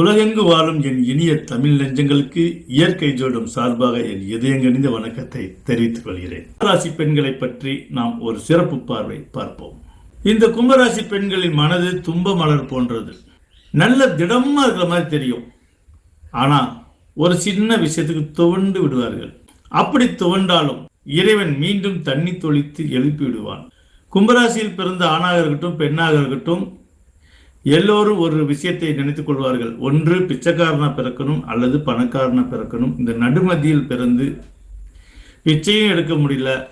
உலகெங்கு வாழும் என் இனிய தமிழ் நெஞ்சங்களுக்கு இயற்கை ஜோடம் சார்பாக என் இதயங்கணிந்த வணக்கத்தை தெரிவித்துக் கொள்கிறேன். கும்பராசி பெண்களை பற்றி நாம் ஒரு சிறப்பு பார்வை பார்ப்போம். இந்த கும்பராசி பெண்களின் மனது தும்ப மலர் போன்றது. நல்ல திடமா இருக்கிற மாதிரி தெரியும். ஆனா ஒரு சின்ன விஷயத்துக்கு துவண்டு விடுவார்கள். அப்படி துவண்டாலும் இறைவன் மீண்டும் தண்ணி தொளித்து எழுப்பி விடுவான். கும்பராசியில் பிறந்த ஆணாக இருக்கட்டும் பெண்ணாக இருக்கட்டும் எல்லோரும் ஒரு விஷயத்தை நினைத்துக் கொள்வார்கள். ஒன்று பிச்சைக்காரனா பிறக்கணும் அல்லது பணக்காரனா பிறக்கணும். இந்த நடுமதியில் பிறந்து பிச்சையும் எடுக்க முடியல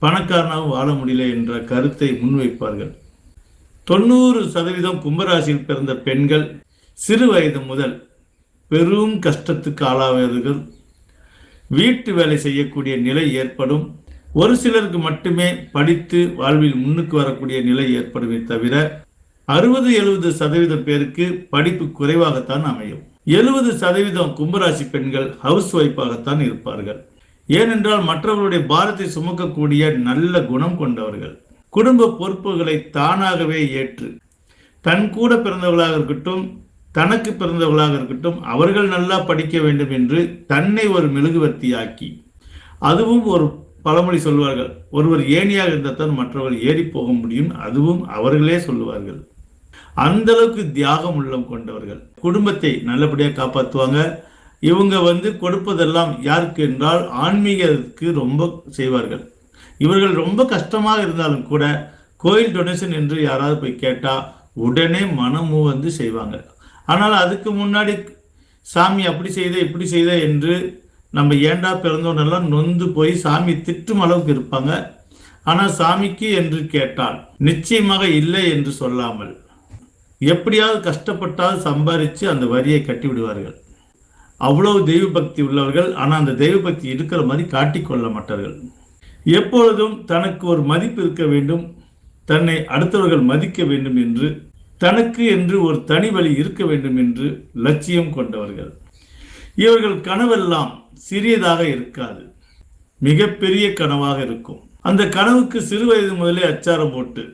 பணக்காரனாகவும் வாழ முடியல என்ற கருத்தை முன்வைப்பார்கள். தொண்ணூறு சதவீதம் கும்பராசியில் பிறந்த பெண்கள் சிறு வயது முதல் பெரும் கஷ்டத்துக்கு ஆளாவார்கள். வீட்டு வேலை செய்யக்கூடிய நிலை ஏற்படும். ஒரு சிலருக்கு மட்டுமே படித்து வாழ்வில் முன்னுக்கு வரக்கூடிய நிலை ஏற்படுமே தவிர அறுபது எழுபது சதவீதம் பேருக்கு படிப்பு குறைவாகத்தான் அமையும். எழுபது சதவீதம் கும்பராசி பெண்கள் ஹவுஸ் ஒய்ஃபாகத்தான் இருப்பார்கள். ஏனென்றால் மற்றவர்களுடைய பாரத்தை சுமக்கக்கூடிய நல்ல குணம் கொண்டவர்கள். குடும்ப பொறுப்புகளை தானாகவே ஏற்று தன் கூட பிறந்தவர்களாக இருக்கட்டும் தனக்கு பிறந்தவர்களாக இருக்கட்டும் அவர்கள் நல்லா படிக்க வேண்டும் என்று தன்னை ஒரு மெழுகுவர்த்தியாக்கி அதுவும் ஒரு பழமொழி சொல்வார்கள் ஒருவர் ஏணியாக இருந்தால் தான் மற்றவர் ஏறி போக முடியும். அதுவும் அவர்களே சொல்லுவார்கள். அந்த அளவுக்கு தியாகம் உள்ளம் கொண்டவர்கள். குடும்பத்தை நல்லபடியாக காப்பாற்றுவாங்க இவங்க வந்து கொடுப்பதெல்லாம் யாருக்கு என்றால் ஆன்மீகத்துக்கு ரொம்ப செய்வார்கள். இவர்கள் ரொம்ப கஷ்டமாக இருந்தாலும் கூட கோயில் டொனேஷன் என்று யாராவது போய் கேட்டால் உடனே மனமு வந்து செய்வாங்க. ஆனால் அதுக்கு முன்னாடி சாமி அப்படி செய்த இப்படி செய்த என்று நம்ம ஏண்டா பிறந்தோன்னெல்லாம் நொந்து போய் சாமி திட்டும் அளவுக்கு இருப்பாங்க. ஆனால் சாமிக்கு என்று கேட்டால் நிச்சயமாக இல்லை என்று சொல்லாமல் எப்படியாவது கஷ்டப்பட்டாவது சம்பாதிச்சு அந்த வரியை கட்டி விடுவார்கள். அவ்வளவு தெய்வ பக்தி உள்ளவர்கள் ஆனால் அந்த தெய்வ பக்தி இருக்கிற மாதிரி காட்டிக்கொள்ள மாட்டார்கள். எப்பொழுதும் தனக்கு ஒரு மதிப்பு இருக்க வேண்டும் தன்னை அடுத்தவர்கள் மதிக்க வேண்டும் என்று தனக்கு என்று ஒரு தனி வழி இருக்க வேண்டும் என்று லட்சியம் கொண்டவர்கள். இவர்கள் கனவெல்லாம் சிறியதாக இருக்காது மிகப்பெரிய கனவாக இருக்கும். அந்த கனவுக்கு சிறு வயது முதலே அச்சாரம் போட்டு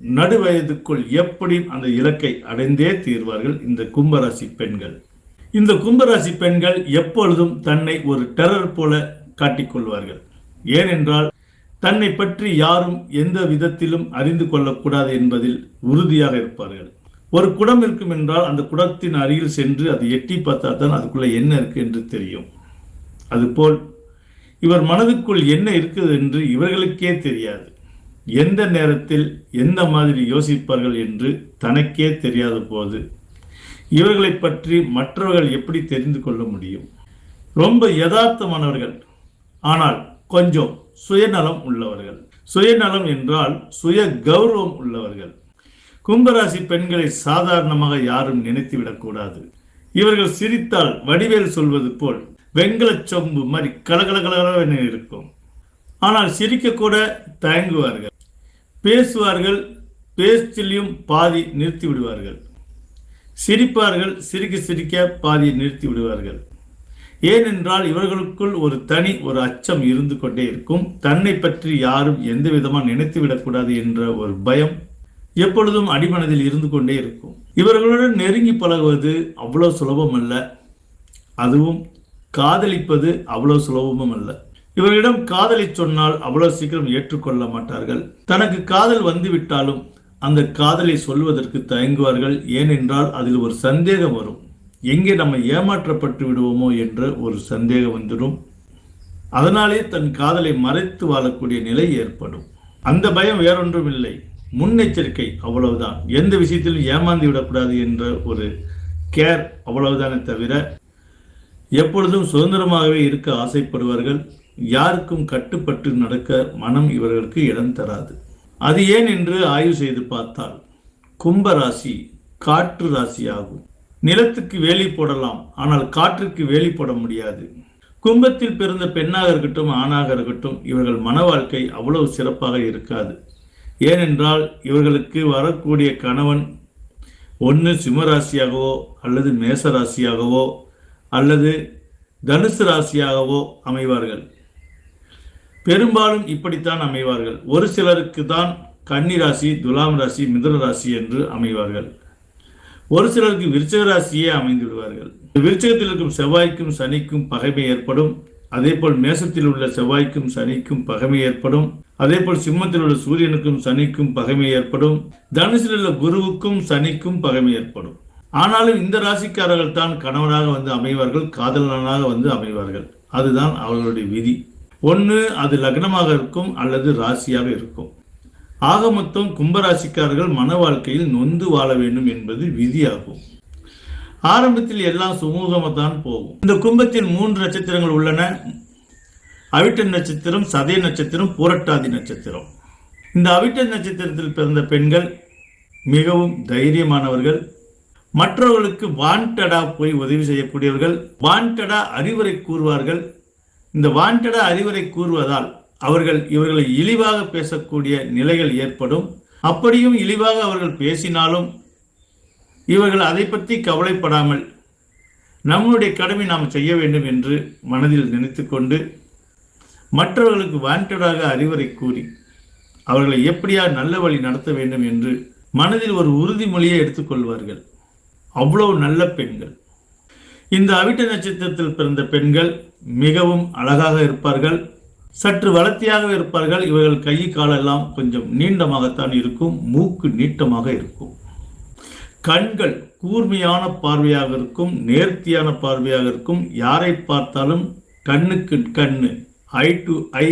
நடுவயதுக்குள் எப்படி அந்த இலக்கை அடைந்தே தீர்வார்கள் இந்த கும்பராசி பெண்கள். இந்த கும்பராசி பெண்கள் எப்பொழுதும் தன்னை ஒரு டெரர் போல காட்டிக்கொள்வார்கள் ஏனென்றால் தன்னை பற்றி யாரும் எந்த விதத்திலும் அறிந்து கொள்ளக்கூடாது என்பதில் உறுதியாக இருப்பார்கள். ஒரு குடம் இருக்கும் என்றால் அந்த குடத்தின் அருகில் சென்று அதை எட்டி பார்த்தா தான் அதுக்குள்ள என்ன இருக்கு என்று தெரியும். அதுபோல் இவர் மனதுக்குள் என்ன இருக்குது என்று இவர்களுக்கே தெரியாது. எந்த நேரத்தில் எந்த மாதிரி யோசிப்பார்கள் என்று தனக்கே தெரியாத போது இவர்களை பற்றி மற்றவர்கள் எப்படி தெரிந்து கொள்ள முடியும்? ரொம்ப யதார்த்தமானவர்கள் ஆனால் கொஞ்சம் சுயநலம் உள்ளவர்கள். சுயநலம் என்றால் சுய கௌரவம் உள்ளவர்கள். கும்பராசி பெண்களை சாதாரணமாக யாரும் நினைத்து விடக்கூடாது இவர்கள் சிரித்தால் வடிவேல் சொல்வது போல் வெங்கல சொம்பு மாதிரி கலகலகலகலவென இருக்கும். ஆனால் சிரிக்க கூட தயங்குவார்கள். பேசுவார்கள் பேச்சிலையும் பாதி நிறுத்தி விடுவார்கள். சிரிப்பார்கள் சிரிக்க சிரிக்க பாதி நிறுத்தி விடுவார்கள். ஏனென்றால் இவர்களுக்குள் ஒரு தனி ஒரு அச்சம் இருந்து கொண்டே இருக்கும். தன்னை பற்றி யாரும் எந்த விதமாக நினைத்து விடக்கூடாது என்ற ஒரு பயம் எப்பொழுதும் அடிமனதில் இருந்து கொண்டே இருக்கும். இவர்களுடன் நெருங்கி பழகுவது அவ்வளோ சுலபம் அல்ல அதுவும் காதலிப்பது அவ்வளோ சுலபமும் அல்ல. இவர்களிடம் காதலை சொன்னால் அவ்வளவு சீக்கிரம் ஏற்றுக்கொள்ள மாட்டார்கள். தனக்கு காதல் வந்துவிட்டாலும் அந்த காதலை சொல்வதற்கு தயங்குவார்கள். ஏனென்றால் அதில் ஒரு சந்தேகம் வரும். எங்கே நம்ம ஏமாற்றப்பட்டு விடுவோமோ என்ற ஒரு சந்தேகம் வந்துடும். அதனாலே தன் காதலை மறைத்து வாழக்கூடிய நிலை ஏற்படும். அந்த பயம் வேறொன்றும் இல்லை முன்னெச்சரிக்கை அவ்வளவுதான். எந்த விஷயத்திலும் ஏமாந்து விடக்கூடாது என்ற ஒரு கேர் அவ்வளவுதானே தவிர எப்பொழுதும் சுதந்திரமாகவே இருக்க ஆசைப்படுவார்கள். யாருக்கும் கட்டுப்பட்டு நடக்க மனம் இவர்களுக்கு இடம் தராது. அது ஏன் என்று ஆய்வு செய்து பார்த்தால் கும்ப ராசி காற்று ராசி ஆகும் நிலத்துக்கு வேலி போடலாம் ஆனால் காற்றுக்கு வேலி போட முடியாது. கும்பத்தில் பிறந்த பெண்ணாக இருக்கட்டும் ஆணாக இருக்கட்டும் இவர்கள் மன வாழ்க்கை அவ்வளவு சிறப்பாக இருக்காது. ஏனென்றால் இவர்களுக்கு வரக்கூடிய கணவன் ஒன்று சிம்மராசியாகவோ அல்லது மேச ராசியாகவோ அல்லது தனுசு ராசியாகவோ அமைவார்கள். பெரும்பாலும் இப்படித்தான் அமைவார்கள். ஒரு சிலருக்கு தான் கன்னி ராசி துலாம் ராசி மிதுன ராசி என்று அமைவார்கள். ஒரு சிலருக்கு விருச்சக ராசியே அமைந்து விடுவார்கள் விருச்சகத்தில் இருக்கும் செவ்வாய்க்கும் சனிக்கும் பகைமை ஏற்படும். அதே போல் மேசத்தில் உள்ள செவ்வாய்க்கும் சனிக்கும் பகைமை ஏற்படும். அதே போல் சிம்மத்தில் உள்ள சூரியனுக்கும் சனிக்கும் பகைமை ஏற்படும். தனுசில் உள்ள குருவுக்கும் சனிக்கும் பகைமை ஏற்படும். ஆனாலும் இந்த ராசிக்காரர்கள் தான் கணவனாக வந்து அமைவார்கள் காதலனாக வந்து அமைவார்கள். அதுதான் அவர்களுடைய விதி. ஒன்று அது லக்னமாக இருக்கும் அல்லது ராசியாக இருக்கும். ஆக மொத்தம் கும்பராசிக்காரர்கள் மன வாழ்க்கையில் நொந்து வாழ வேண்டும் என்பது விதியாகும். ஆரம்பத்தில் எல்லாம் சுமூகமாக தான் போகும். இந்த கும்பத்தில் மூன்று நட்சத்திரங்கள் உள்ளன. அவிட்ட நட்சத்திரம் சதய நட்சத்திரம் பூரட்டாதி நட்சத்திரம். இந்த அவிட்ட நட்சத்திரத்தில் பிறந்த பெண்கள் மிகவும் தைரியமானவர்கள். மற்றவர்களுக்கு வாண்டடா போய் உதவி செய்யக்கூடியவர்கள். வாண்டடா அறிவுரை கூறுவார்கள். இந்த வாண்டட அறிவுரை கூறுவதால் அவர்கள் இவர்களை இழிவாக பேசக்கூடிய நிலைகள் ஏற்படும். அப்படியும் இழிவாக அவர்கள் பேசினாலும் இவர்கள் அதை பற்றி கவலைப்படாமல் நம்முடைய கடமை நாம் செய்ய வேண்டும் என்று மனதில் நினைத்துக்கொண்டு மற்றவர்களுக்கு வாண்டடாக அறிவுரை கூறி அவர்களை எப்படியா நல்ல வழி நடத்த வேண்டும் என்று மனதில் ஒரு உறுதிமொழியை எடுத்துக்கொள்வார்கள் அவ்வளவு நல்ல பெண்கள். இந்த அவிட்ட நட்சத்திரத்தில் பிறந்த பெண்கள் மிகவும் அழகாக இருப்பார்கள். சற்று வளர்த்தியாக இருப்பார்கள். இவர்கள் கை காலெல்லாம் கொஞ்சம் நீண்டமாகத்தான் இருக்கும். மூக்கு நீட்டமாக இருக்கும். கண்கள் கூர்மையான பார்வையாக இருக்கும். நேர்த்தியான பார்வையாக இருக்கும். யாரை பார்த்தாலும் கண்ணுக்கு கண்ணு eye to eye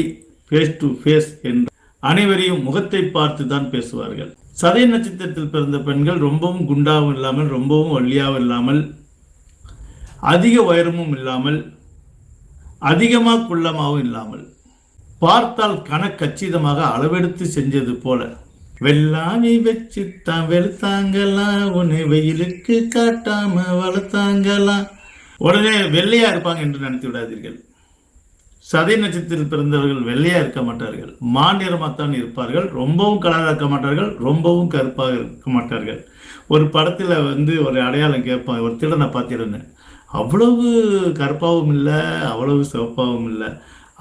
face to face என்று அனைவரையும் முகத்தை பார்த்து தான் பேசுவார்கள். சதய நட்சத்திரத்தில் பிறந்த பெண்கள் ரொம்பவும் குண்டாகவும் இல்லாமல் ரொம்பவும் ஒல்லியாகவும் இல்லாமல் அதிக உயரமும் இல்லாமல் அதிகமாக குள்ளமாகவும் இல்லாமல் பார்த்தால் கணக்கச்சிதமாக அளவெடுத்து செஞ்சது போல வெள்ளாமி தான் வெளுத்தாங்கலாம் உன்னை வெயிலுக்கு காட்டாம வளர்த்தாங்கலாம் உடனே வெள்ளையா இருப்பாங்க என்று நினைத்து விடாதீர்கள். சதை நட்சத்திரத்தில் பிறந்தவர்கள் வெள்ளையா இருக்க மாட்டார்கள். மாநிலமாகத்தான் இருப்பார்கள். ரொம்பவும் கலராக இருக்க மாட்டார்கள். ரொம்பவும் கருப்பாக இருக்க மாட்டார்கள். ஒரு படத்தில் வந்து ஒரு அடையாளம் கேட்பான் ஒரு திறனை பார்த்திருந்தேன். அவ்வளவு கருப்பாகவும் இல்லை அவ்வளவு சிவப்பாகவும் இல்லை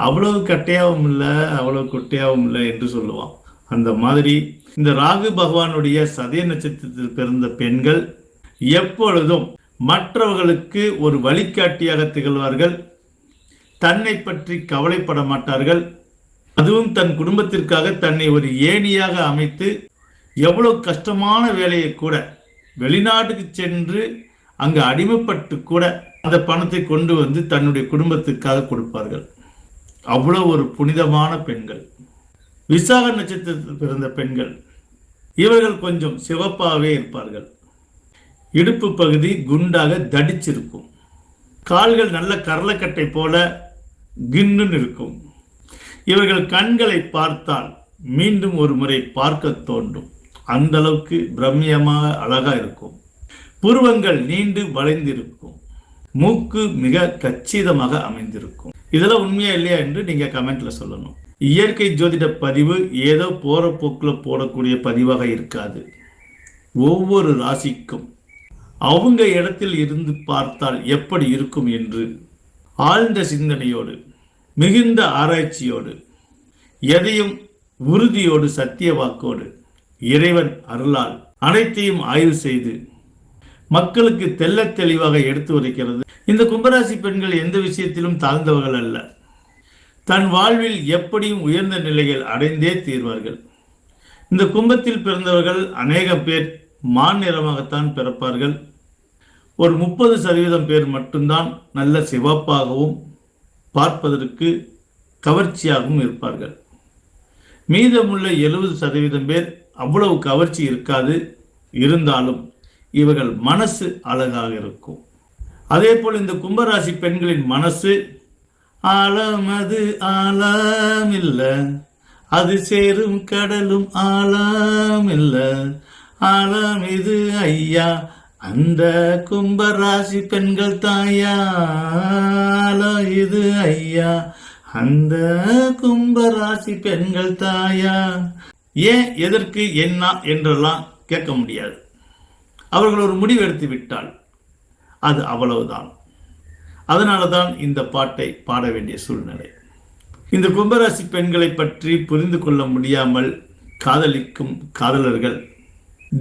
அவ்வளவு கட்டையாகவும் இல்லை அவ்வளவு குட்டையாகவும் இல்லை என்று சொல்லுவான். அந்த மாதிரி இந்த ராகு பகவானுடைய சதய நட்சத்திரத்தில் பிறந்த பெண்கள் எப்பொழுதும் மற்றவர்களுக்கு ஒரு வழிகாட்டியாக திகழ்வார்கள். தன்னை பற்றி கவலைப்பட மாட்டார்கள். அதுவும் தன் குடும்பத்திற்காக தன்னை ஒரு ஏணியாக அமைத்து எவ்வளவு கஷ்டமான வேலையை கூட வெளிநாட்டுக்கு சென்று அங்கு அடிமைப்பட்டு கூட அந்த பணத்தை கொண்டு வந்து தன்னுடைய குடும்பத்துக்காக கொடுப்பார்கள். அவ்வளோ ஒரு புனிதமான பெண்கள். விசாக நட்சத்திரத்தில் பிறந்த பெண்கள். இவர்கள் கொஞ்சம் சிவப்பாகவே இருப்பார்கள். இடுப்பு பகுதி குண்டாக தடிச்சிருக்கும். கால்கள் நல்ல கரலக்கட்டை போல கின்னுன்னு இருக்கும். இவர்கள் கண்களை பார்த்தால் மீண்டும் ஒரு முறை பார்க்க தோன்றும். அந்த அளவுக்கு பிரம்மியமாக அழகா இருக்கும். புருவங்கள் நீண்டு வளைந்திருக்கும். மூக்கு மிக கச்சிதமாக அமைந்திருக்கும். இதெல்லாம் உண்மையா இல்லையா என்று நீங்க கமெண்ட்ல சொல்லணும். இயற்கை ஜோதிட பதிவு ஏதோ போற போக்குல போடக்கூடிய பதிவாக இருக்காது. ஒவ்வொரு ராசிக்கும் அவங்க இடத்தில் இருந்து பார்த்தால் எப்படி இருக்கும் என்று ஆழ்ந்த சிந்தனையோடு மிகுந்த ஆராய்ச்சியோடு எதையும் உறுதியோடு சத்திய வாக்கோடு இறைவன் அருளால் அனைத்தையும் ஆய்வு செய்து மக்களுக்கு தெல்ல தெளிவாக எடுத்து வரைக்கிறது இந்த கும்பராசி பெண்கள் எந்த விஷயத்திலும் தாழ்ந்தவர்கள் அல்ல. தன் வாழ்வில் எப்படியும் உயர்ந்த நிலைகள் அடைந்தே தீர்வார்கள். இந்த கும்பத்தில் பிறந்தவர்கள் அநேக பேர் மான் நிறமாகத்தான் பிறப்பார்கள். ஒரு முப்பது சதவீதம் பேர் மட்டும்தான் நல்ல சிவப்பாகவும் பார்ப்பதற்கு கவர்ச்சியாகவும் இருப்பார்கள். மீதமுள்ள எழுபது சதவீதம் பேர் அவ்வளவு கவர்ச்சி இருக்காது. இருந்தாலும் இவர்கள் மனசு அழகாக இருக்கும். அதே போல் இந்த கும்பராசி பெண்களின் மனசு ஆழம் அது ஆழம் இல்லை. அது சேரும் கடலும் ஆழம் இல்லை. ஆழம் இது ஐயா. அந்த கும்பராசி பெண்கள் தாயா ஆழம் இது ஐயா. அந்த கும்பராசி பெண்கள் தாயா. ஏன் எதற்கு என்ன என்றெல்லாம் கேட்க முடியாது. அவர்கள் ஒரு முடிவு எடுத்து விட்டால் அது அவ்வளவுதான். அதனால தான் இந்த பாட்டை பாட வேண்டிய சூழ்நிலை. இந்த கும்பராசி பெண்களை பற்றி புரிந்து கொள்ள முடியாமல் காதலிக்கும் காதலர்கள்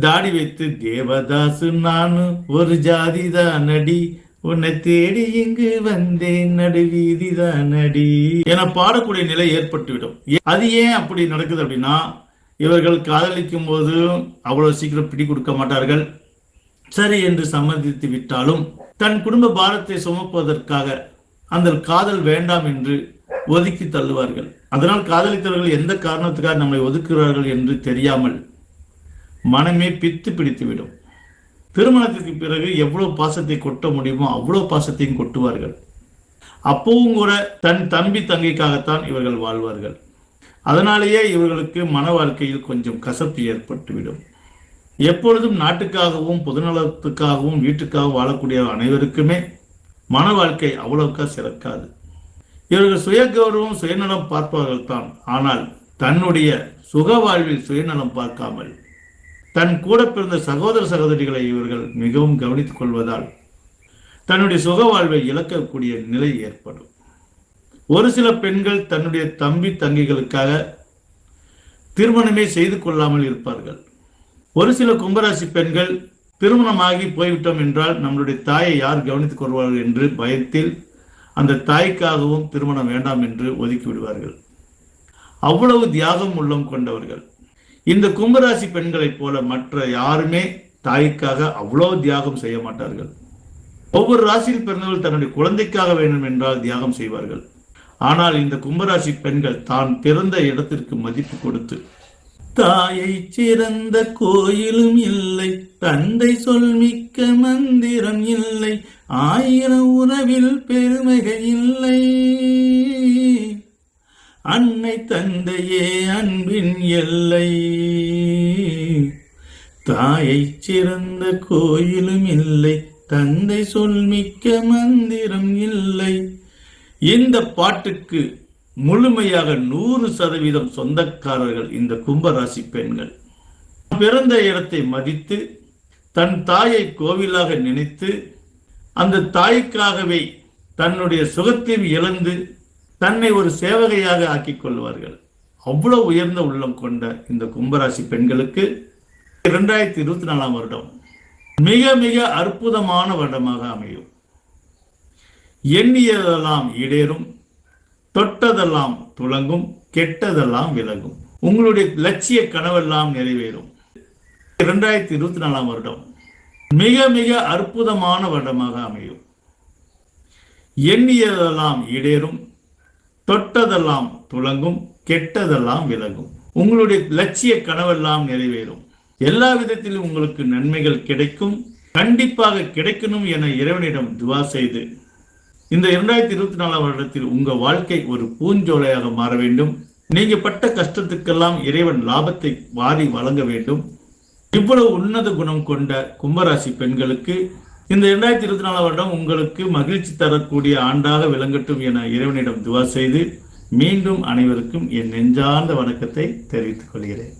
தாடி வைத்து தேவதாசு நானு ஒரு ஜாதிதான் நடி உன்னை தேடி இங்கு வந்தேன் நடுவீதிதான் நடி என பாடக்கூடிய நிலை ஏற்பட்டுவிடும். ஏ- அது ஏன் அப்படி நடக்குது அப்படின்னா இவர்கள் காதலிக்கும் போது அவ்வளவு சீக்கிரம் பிடி கொடுக்க மாட்டார்கள். சரி என்று சம்மதித்து விட்டாலும் தன் குடும்ப பாரத்தை சுமப்பதற்காக அந்த காதல் வேண்டாம் என்று ஒதுக்கி தள்ளுவார்கள். அதனால் காதலித்தவர்கள் எந்த காரணத்துக்காக நம்மை ஒதுக்குகிறார்கள் என்று தெரியாமல் மனமே பித்து பிடித்துவிடும். திருமணத்திற்கு பிறகு எவ்வளவு பாசத்தை கொட்ட முடியுமோ அவ்வளோ பாசத்தையும் கொட்டுவார்கள். அப்பவும் கூட தன் தம்பி தங்கைக்காகத்தான் இவர்கள் வாழ்வார்கள். அதனாலேயே இவர்களுக்கு மன வாழ்க்கையில் கொஞ்சம் கசப்பு ஏற்பட்டுவிடும். எப்பொழுதும் நாட்டுக்காகவும் பொதுநலத்துக்காகவும் வீட்டுக்காகவும் வாழக்கூடிய அனைவருக்குமே மன வாழ்க்கை அவ்வளவுக்கா சிறக்காது. இவர்கள் சுய கௌரவம் சுயநலம் பார்ப்பார்கள் தான் ஆனால் தன்னுடைய சுக வாழ்வில் சுயநலம் பார்க்காமல் தன் கூட பிறந்த சகோதர சகோதரிகளை இவர்கள் மிகவும் கவனித்துக் கொள்வதால் தன்னுடைய சுக வாழ்வை இழக்கக்கூடிய நிலை ஏற்படும். ஒரு சில பெண்கள் தன்னுடைய தம்பி தங்கைகளுக்காக திருமணமே செய்து கொள்ளாமல் இருப்பார்கள். ஒரு சில கும்பராசி பெண்கள் திருமணமாகி போய்விட்டோம் என்றால் நம்மளுடைய தாயை யார் கவனித்துக் கொள்வார்கள் என்று பயத்தில் அந்த தாய்க்காகவும் திருமணம் வேண்டாம் என்று ஒதுக்கி விடுவார்கள். அவ்வளவு தியாகம் உள்ளம் கொண்டவர்கள். இந்த கும்பராசி பெண்களைப் போல மற்ற யாருமே தாய்க்காக அவ்வளவு தியாகம் செய்ய மாட்டார்கள். ஒவ்வொரு ராசியில் பிறந்தவர்கள் தன்னுடைய குழந்தைக்காக வேண்டும் என்றால் தியாகம் செய்வார்கள். ஆனால் இந்த கும்பராசி பெண்கள் தான் பிறந்த இடத்திற்கு மதிப்பு கொடுத்து தாயை சிறந்த கோயிலும் இல்லை தந்தை சொல்மிக்க மந்திரம் இல்லை ஆயிரம் உறவில் பெருமைகள் இல்லை. அன்னை தந்தையே அன்பின் எல்லை. தாயை சிறந்த கோயிலும் இல்லை தந்தை சொல்மிக்க மந்திரம் இல்லை. இந்த பாட்டுக்கு முழுமையாக நூறு சதவீதம் சொந்தக்காரர்கள் இந்த கும்பராசி பெண்கள். பிறந்த இடத்தை மதித்து தன் தாயை கோவிலாக நினைத்து அந்த தாய்க்காகவே தன்னுடைய சுகத்தையும் இழந்து தன்னை ஒரு சேவகையாக ஆக்கிக் கொள்வார்கள். அவ்வளவு உயர்ந்த உள்ளம் கொண்ட இந்த கும்பராசி பெண்களுக்கு இரண்டாயிரத்தி இருபத்தி நாலாம் வருடம் மிக மிக அற்புதமான வருடமாக அமையும். எண்ணியதெல்லாம் இடேறும் தொட்டதெல்லாம் துலங்கும் கெட்டதெல்லாம் விலகும் உங்களுடைய லட்சிய கனவெல்லாம் நிறைவேறும். இரண்டாயிரத்தி இருபத்தி நாலாம் வருடம் மிக மிக அற்புதமான வருடமாக அமையும். எண்ணியதெல்லாம் இடேறும் தொட்டதெல்லாம் துலங்கும் கெட்டதெல்லாம் விலகும் உங்களுடைய லட்சிய கனவெல்லாம் நிறைவேறும். எல்லா விதத்திலும் உங்களுக்கு நன்மைகள் கிடைக்கும். கண்டிப்பாக கிடைக்கணும் என இறைவனிடம் துவா செய்து இந்த இரண்டாயிரத்தி இருபத்தி நாலாம் வருடத்தில் உங்க வாழ்க்கை ஒரு பூஞ்சோலையாக மாற வேண்டும். நீங்க பட்ட கஷ்டத்துக்கெல்லாம் இறைவன் லாபத்தை வாரி வழங்க வேண்டும். இவ்வளவு உன்னத குணம் கொண்ட கும்பராசி பெண்களுக்கு இந்த இரண்டாயிரத்தி இருபத்தி நாலாம் வருடம் உங்களுக்கு மகிழ்ச்சி தரக்கூடிய ஆண்டாக விளங்கட்டும் என இறைவனிடம் துவா செய்து மீண்டும் அனைவருக்கும் என் நெஞ்சார்ந்த வணக்கத்தை தெரிவித்துக் கொள்கிறேன்.